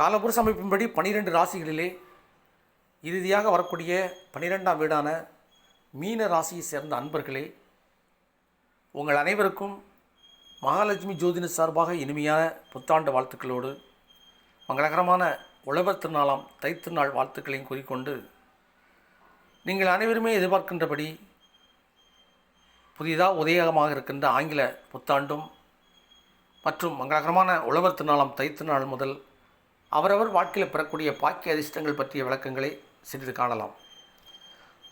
காலபுருஷ அமைப்பின்படி பனிரெண்டு ராசிகளிலே இறுதியாக வரக்கூடிய பனிரெண்டாம் வீடான மீன ராசியை சேர்ந்த அன்பர்களே உங்கள் அனைவருக்கும் மகாலட்சுமி ஜோதின சார்பாக இனிமையான புத்தாண்டு வாழ்த்துக்களோடு மங்களகரமான உழவர் திருநாளாம் தைத்திருநாள் வாழ்த்துக்களையும் கூறிக்கொண்டு நீங்கள் அனைவருமே எதிர்பார்க்கின்றபடி புதிதாக உதயகமாக இருக்கின்ற ஆங்கில புத்தாண்டும் மற்றும் மங்களகரமான உழவர் திருநாளாம் தைத்திருநாள் முதல் அவரவர் வாழ்க்கையில் பெறக்கூடிய பாக்கிய அதிர்ஷ்டங்கள் பற்றிய விளக்கங்களை சிறிது காணலாம்.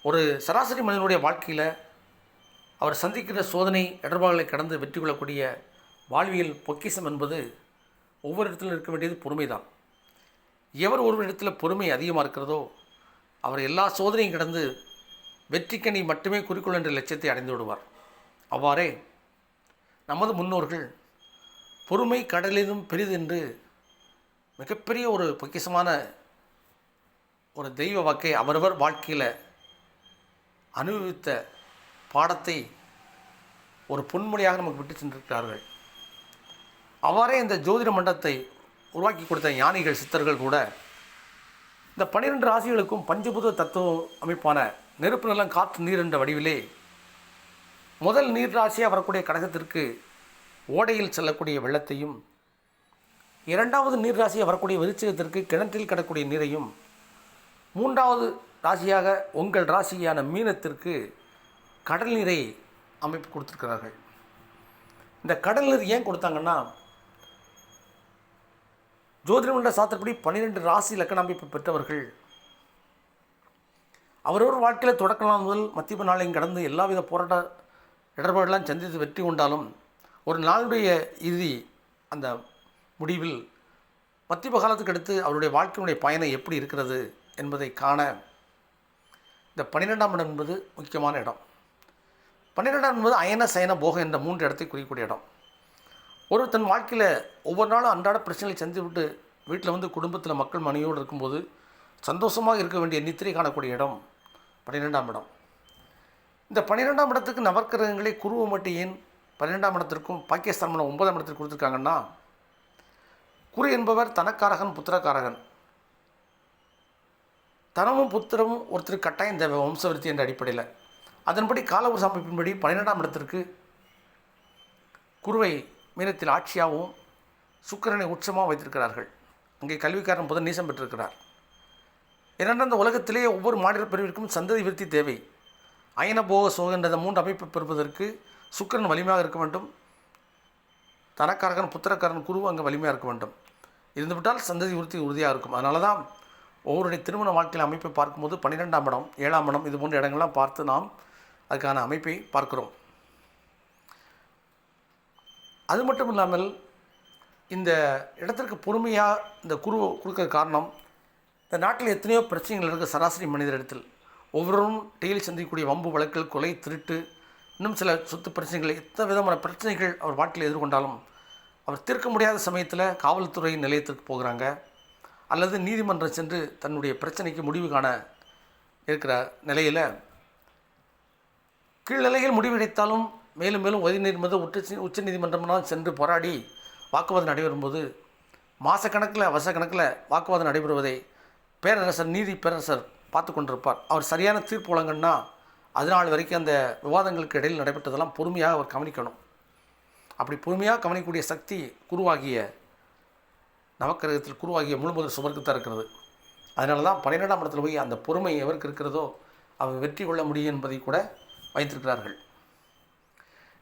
ஒரு சராசரி மனிதனுடைய வாழ்க்கையில் அவர் சந்திக்கிற சோதனை இடர்பாடுகளை கடந்து வெற்றி கொள்ளக்கூடிய வாழ்வியல் பொக்கிஷம் என்பது ஒவ்வொரு இடத்திலும் இருக்க வேண்டியது பொறுமை தான் எவர் ஒரு இடத்துல பொறுமை அதிகமாக இருக்கிறதோ அவர் எல்லா சோதனையும் கடந்து வெற்றிக்கணி மட்டுமே குறிக்கோள் என்ற லட்சியத்தை அடைந்து விடுவார். அவ்வாறே நமது முன்னோர்கள் பொறுமை கடலிலும் பெரிது என்று மிகப்பெரிய ஒரு பொக்கிஷமான ஒரு தெய்வ வாக்கை அவரவர் வாழ்க்கையில் அனுபவித்த பாடத்தை ஒரு பொன்மொழியாக நமக்கு விட்டு சென்றிருக்கிறார்கள். அவரே இந்த ஜோதிட மண்டத்தை உருவாக்கி கொடுத்த ஞானிகள் சித்தர்கள் கூட இந்த பன்னிரெண்டு ராசிகளுக்கும் பஞ்சபூத தத்துவ அமைப்பான நெருப்பு நிலம் காற்று நீர் என்ற வடிவிலே முதல் நீர் ராசியாக வரக்கூடிய கடகத்திற்கு ஓடையில் செல்லக்கூடிய வெள்ளத்தையும் இரண்டாவது நீர் ராசியாக வரக்கூடிய விருச்சிகத்திற்கு கிணற்றில் கிடக்கூடிய நீரையும் மூன்றாவது ராசியாக உங்கள் ராசியான மீனத்திற்கு கடல் நீரை அமைப்பு கொடுத்துருக்கிறார்கள். இந்த கடல் நீர் ஏன் கொடுத்தாங்கன்னா ஜோதிடமண்ட சாத்திரப்படி பன்னிரெண்டு ராசி லக்கண அமைப்பு பெற்றவர்கள் அவரவர் வாழ்க்கையில் தொடக்கலாம் முதல் மத்திய நாளையும் கடந்து எல்லாவித போராட்ட இடர்பாடுலாம் சந்தித்து வெற்றி கொண்டாலும் ஒரு நாளுடைய இறுதி அந்த முடிவில் மத்திய காலத்துக்கு அடுத்து அவருடைய வாழ்க்கையினுடைய பயணம் எப்படி இருக்கிறது என்பதை காண இந்த பன்னிரெண்டாம் இடம் என்பது முக்கியமான இடம். பன்னிரெண்டாம் என்பது அயன சயன போகம் என்ற மூன்று இடத்தை குறிக்கக்கூடிய இடம். ஒரு தன் வாழ்க்கையில் ஒவ்வொரு நாளும் அன்றாட பிரச்சனைகளை சந்தித்து விட்டு வீட்டில் வந்து குடும்பத்தில் மக்கள் மனைவியோடு இருக்கும்போது சந்தோஷமாக இருக்க வேண்டிய நித்திரை காணக்கூடிய இடம் பன்னிரெண்டாம் இடம். இந்த பன்னிரெண்டாம் இடத்துக்கு நவர்கிரகங்களை குருவமட்டியின் பன்னிரெண்டாம் இடத்திற்கும் பாகிஸ்தான் ஒன்பதாம் இடத்திற்கு கொடுத்துருக்காங்கன்னா குரு என்பவர் தனக்காரகன் புத்திரக்காரகன். தனமும் புத்திரமும் ஒருத்தர் கட்டாயம் தேவை வம்சவிருத்தி என்ற அடிப்படையில். அதன்படி காலவரச அமைப்பின்படி பன்னிரெண்டாம் இடத்திற்கு குருவை மீனத்தில் ஆட்சியாகவும் சுக்கிரனை உச்சமாக வைத்திருக்கிறார்கள். அங்கே கல்விக்காரன் புதன் நீசம் பெற்றிருக்கிறார். ஏனென்றால் அந்த உலகத்திலேயே ஒவ்வொரு மாநில பிரிவிற்கும் சந்ததி விருத்தி தேவை. அயன போக சோக என்ற மூன்று அமைப்பை பெறுவதற்கு சுக்கிரன் வலிமையாக இருக்க வேண்டும். தனக்காரகன் புத்திரக்காரன் குரு அங்கே வலிமையாக இருக்க வேண்டும். இருந்துவிட்டால் சந்ததி உறுதி உறுதியாக இருக்கும். அதனால தான் ஒவ்வொருடைய திருமண வாழ்க்கையில் அமைப்பை பார்க்கும்போது பன்னிரெண்டாம் இடம் ஏழாம் இடம் இது போன்ற இடங்கள்லாம் பார்த்து நாம் அதுக்கான அமைப்பை பார்க்கிறோம். அது மட்டும் இல்லாமல் இந்த இடத்திற்கு பொறுமையாக இந்த குரு கொடுக்க காரணம் இந்த நாட்டில் எத்தனையோ பிரச்சனைகள் இருக்குது சராசரி மனிதரிடத்தில் ஒவ்வொருவரும் டெய்லி சந்திக்கக்கூடிய வம்பு வழக்குகள் கொலை திருட்டு இன்னும் சில சொத்து பிரச்சனைகள் எத்தனை விதமான பிரச்சனைகள் அவர் வாழ்க்கையில் எதிர்கொண்டாலும் அவர் தீர்க்க முடியாத சமயத்தில் காவல்துறை நிலையத்திற்கு போகிறாங்க. அல்லது நீதிமன்றம் சென்று தன்னுடைய பிரச்சனைக்கு முடிவு காண இருக்கிற நிலையில் கீழ்நிலையில் முடிவெடுத்தாலும் மேலும் மேலும் உதவி உச்ச உச்ச நீதிமன்றம்லாம் சென்று போராடி வாக்குவாதம் நடைபெறும்போது மாதக்கணக்கில் வருஷக்கணக்கில் வாக்குவாதம் நடைபெறுவதை பேரரசர் நீதி பேரரசர் பார்த்து கொண்டிருப்பார். அவர் சரியான தீர்ப்பு வழங்கன்னா அதனால் வரைக்கும் அந்த விவாதங்களுக்கு இடையில் நடைபெற்றதெல்லாம் பொறுமையாக அவர் கவனிக்கணும். அப்படி பொறுமையாக கவனிக்கக்கூடிய சக்தி குருவாகிய நவக்கிரகத்தில் குருவாகிய முழுமுதல் சுமருக்கு தான் இருக்கிறது. அதனால தான் பன்னிரெண்டாம் இடத்துல போய் அந்த பொறுமை எவருக்கு இருக்கிறதோ அவர் வெற்றி கொள்ள முடியும் என்பதை கூட வைத்திருக்கிறார்கள்.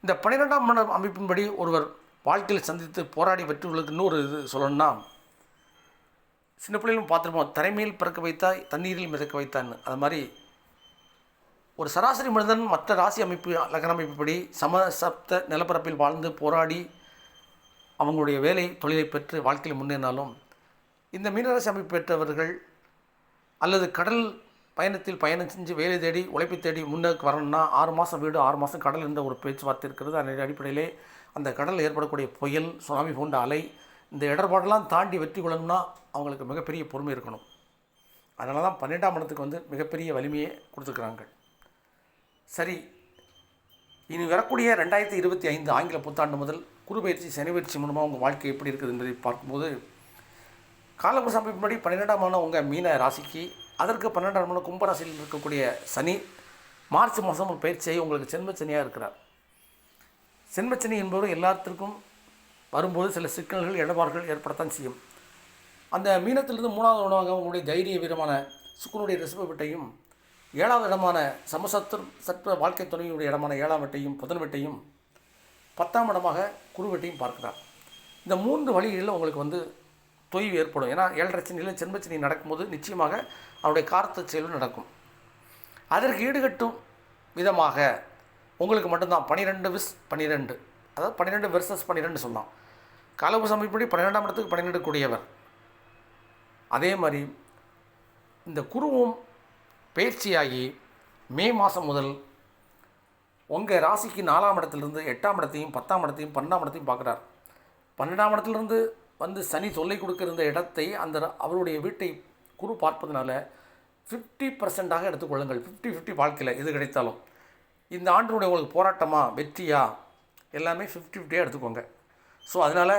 இந்த பன்னிரெண்டாம் மன அமைப்பின்படி ஒருவர் வாழ்க்கையில் சந்தித்து போராடி வெற்றிகளுக்கு இன்னொரு இது சொல்லணும்னா சின்ன பிள்ளைகளும் பார்த்துருப்போம் தரைமையில் பிறக்க வைத்தாய் தண்ணீரில் மிதக்க வைத்தான்னு அது மாதிரி ஒரு சராசரி மனிதன் மற்ற ராசி அமைப்பு லக்ன அமைப்புப்படி சம சப்த நிலப்பரப்பில் வாழ்ந்து போராடி அவங்களுடைய வேலை தொழிலை பெற்று வாழ்க்கையில் முன்னேறினாலும் இந்த மீனராசி அமைப்பு பெற்றவர்கள் அல்லது கடல் பயணத்தில் பயணம் செஞ்சு வேலை தேடி உழைப்பை தேடி முன்னேற்கு வரணும்னா ஆறு மாதம் வீடு ஆறு மாதம் கடல் என்ற ஒரு பேச்சுவார்த்தை இருக்கிறது. அதன் அடிப்படையிலே அந்த கடலில் ஏற்படக்கூடிய புயல் சுனாமி போன்ற அலை இந்த இடர்பாடெல்லாம் தாண்டி வெற்றி கொள்ளணும்னா அவங்களுக்கு மிகப்பெரிய பொறுமை இருக்கணும். அதனால தான் பன்னெண்டாம் இடத்துக்கு வந்து மிகப்பெரிய வலிமையை கொடுத்துருக்குறாங்க. சரி இனி வரக்கூடிய ரெண்டாயிரத்தி இருபத்தி ஐந்து ஆங்கில புத்தாண்டு முதல் குரு பயிற்சி சனி பயிற்சி மூலமாக உங்கள் வாழ்க்கை எப்படி இருக்குது என்பதை பார்க்கும்போது காலபுருஷ அமைப்பின்படி பன்னிரெண்டாம் ஆன உங்கள் மீன ராசிக்கு அதற்கு பன்னெண்டாம் ஆன கும்பராசியில் இருக்கக்கூடிய சனி மார்ச் மாதம் ஒரு பயிற்சியை உங்களுக்கு சென்மச்சனியாக இருக்கிறார். சென்மச்சனி என்பவர் எல்லாத்திற்கும் வரும்போது சில சிக்கல்கள் இடர்பாடுகள் ஏற்படத்தான் செய்யும். அந்த மீனத்திலிருந்து மூணாவது உணவாக உங்களுடைய தைரிய வீரமான சுக்குனுடைய ரிஷப ஏழாம் ஏழாவது இடமான சமசத்து சத்துவ வாழ்க்கை துணையுடைய இடமான ஏழாம் வெட்டையும் புதன் வெட்டையும் பத்தாம் இடமாக குரு வீட்டையும் பார்க்கிறார். இந்த மூன்று வழிகளில் உங்களுக்கு வந்து தொய்வு ஏற்படும். ஏன்னா ஏழரை சனியில் சென்பச்சனி நடக்கும்போது நிச்சயமாக அவருடைய கார்த்த செயலும் நடக்கும். அதற்கு ஈடுகட்டும் விதமாக உங்களுக்கு மட்டும்தான் பன்னிரெண்டு விஸ் பன்னிரெண்டு அதாவது பன்னிரெண்டு வெர்சஸ் பன்னிரெண்டு சொல்லலாம் காலபு சமைப்படி பன்னிரெண்டாம் இடத்துக்கு பன்னிரெண்டு கூடியவர். அதே மாதிரி இந்த குருவும் பயிற்சியாகி மே மாதம் முதல் உங்கள் ராசிக்கு நாலாம் இடத்துலேருந்து எட்டாம் இடத்தையும் பத்தாம் இடத்தையும் பன்னெண்டாம் இடத்தையும் பார்க்குறார். பன்னெண்டாம் இடத்துலேருந்து வந்து சனி தொல்லை கொடுக்க இடத்தை அந்த அவருடைய வீட்டை குரு பார்ப்பதனால ஃபிஃப்டி பர்சன்டாக எடுத்துக்கொள்ளுங்கள் ஃபிஃப்டி ஃபிஃப்டி வாழ்க்கையில் எது கிடைத்தாலும். இந்த ஆண்டினுடைய உங்களுக்கு போராட்டமா வெற்றியா? எல்லாமே ஃபிஃப்டி ஃபிஃப்டியாக எடுத்துக்கோங்க. ஸோ அதனால்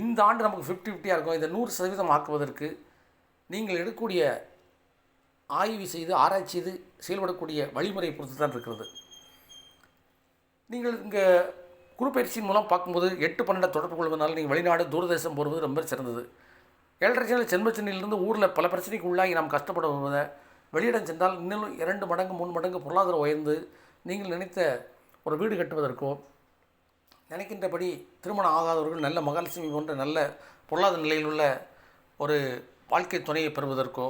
இந்த ஆண்டு நமக்கு ஃபிஃப்டி ஃபிஃப்டியாக இருக்கும். இந்த நூறு சதவீதம் ஆக்குவதற்கு நீங்கள் எடுக்கக்கூடிய ஆய்வு செய்து ஆராய்ச்சி செய்து செயல்படக்கூடிய வழிமுறை பொறுத்து தான் இருக்கிறது. நீங்கள் இங்கே குறுப்பயிற்சியின் மூலம் பார்க்கும்போது எட்டு பன்னெண்டை தொடர்பு கொள்வதனால நீங்கள் வெளிநாடு தூரதேசம் போகிறது ரொம்ப சிறந்தது. ஏழரை சேனல் சென்மச்சனிலிருந்து ஊரில் பல பிரச்சனைக்கு உள்ளாகி நாம் கஷ்டப்படுவதை வெளியிடம் சென்றால் இன்னும் இரண்டு மடங்கு மூணு மடங்கு பொருளாதாரம் உயர்ந்து நீங்கள் நினைத்த ஒரு வீடு கட்டுவதற்கோ நினைக்கின்றபடி திருமணம் ஆகாதவர்கள் நல்ல மகாலட்சுமி போன்ற நல்ல பொருளாதார நிலையில் உள்ள ஒரு வாழ்க்கை துணையை பெறுவதற்கோ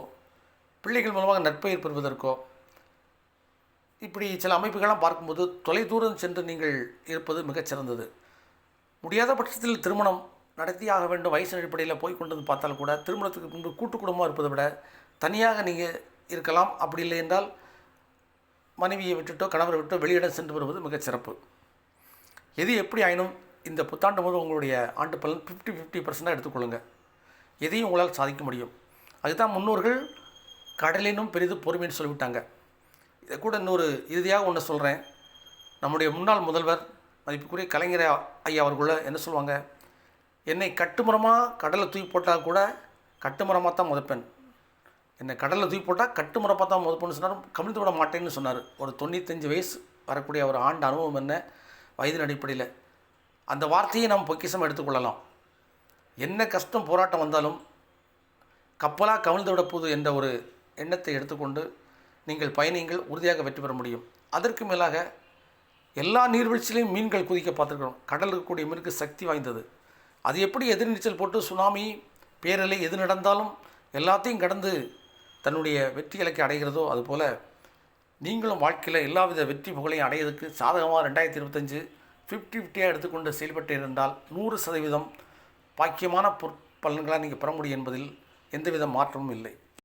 பிள்ளைகள் மூலமாக நற்பெயர் பெறுவதற்கோ இப்படி சில அமைப்புகள்லாம் பார்க்கும்போது தொலைதூரம் சென்று நீங்கள் இருப்பது மிகச்சிறந்தது முடியாத பட்சத்தில் திருமணம் நடத்தியாக வேண்டும் வயசு அடிப்படையில் போய் கொண்டு வந்து பார்த்தாலும் கூட திருமணத்துக்கு முன்பு கூட்டு குடும்பமாக இருப்பதை விட தனியாக நீங்கள் இருக்கலாம். அப்படி இல்லை என்றால் மனைவியை விட்டுட்டோ கணவரை விட்டோ வெளியிடம் சென்று வருவது மிகச் சிறப்பு. எது எப்படி ஆயினும் இந்த புத்தாண்டு போது உங்களுடைய ஆண்டு பலன் ஃபிஃப்டி ஃபிஃப்டி பர்சன்டாக எடுத்துக்கொள்ளுங்க எதையும் உங்களால் சாதிக்க முடியும். அதுதான் முன்னோர்கள் கடலினும் பெரிது பொறுமைன்னு சொல்லிவிட்டாங்க. இதை கூட இன்னொரு இறுதியாக ஒன்று சொல்கிறேன். நம்முடைய முன்னாள் முதல்வர் மதிப்புக்குரிய கலைஞர் ஐயா அவர்களுள்ள என்ன சொல்லுவாங்க? என்னை கட்டுமரமாக கடலை தூக்கி போட்டால் கூட கட்டுமரமாக தான் முதப்பேன் என்னை கடலில் தூக்கி போட்டால் கட்டுமரமாக தான் முதப்பேன்னு சொன்னார் கவிழ்ந்து விட மாட்டேன்னு சொன்னார். ஒரு தொண்ணூத்தஞ்சு வயசு வரக்கூடிய ஒரு ஆண்டு அனுபவம் என்ன? வயதின் அடிப்படையில். அந்த வார்த்தையை நாம் பொக்கிசம் எடுத்துக்கொள்ளலாம் என்ன கஷ்டம் போராட்டம் வந்தாலும் கப்பலாக கவிழ்ந்து விட போகுது என்ற ஒரு எண்ணத்தை எடுத்துக்கொண்டு நீங்கள் பயணிங்கள் உறுதியாக வெற்றி பெற முடியும். அதற்கு மேலாக எல்லா நீர்வீழ்ச்சியிலையும் மீன்கள் குதிக்க பார்த்துருக்கோம் கடல் இருக்கக்கூடிய மீனுக்கு சக்தி வாய்ந்தது. அது எப்படி எதிர்நீச்சல் போட்டு சுனாமி பேரலை எது நடந்தாலும் எல்லாத்தையும் கடந்து தன்னுடைய வெற்றி இலக்கை அடைகிறதோ அதுபோல் நீங்களும் வாழ்க்கையில் எல்லாவித வெற்றி புகழையும் அடையிறதுக்கு சாதகமாக ரெண்டாயிரத்தி இருபத்தஞ்சு ஃபிஃப்டி ஃபிஃப்டியாக எடுத்துக்கொண்டு செயல்பட்டு இருந்தால் நூறு சதவீதம் பாக்கியமான பொற் பலன்களாக நீங்கள் பெற முடியும் என்பதில் எந்தவித மாற்றமும் இல்லை.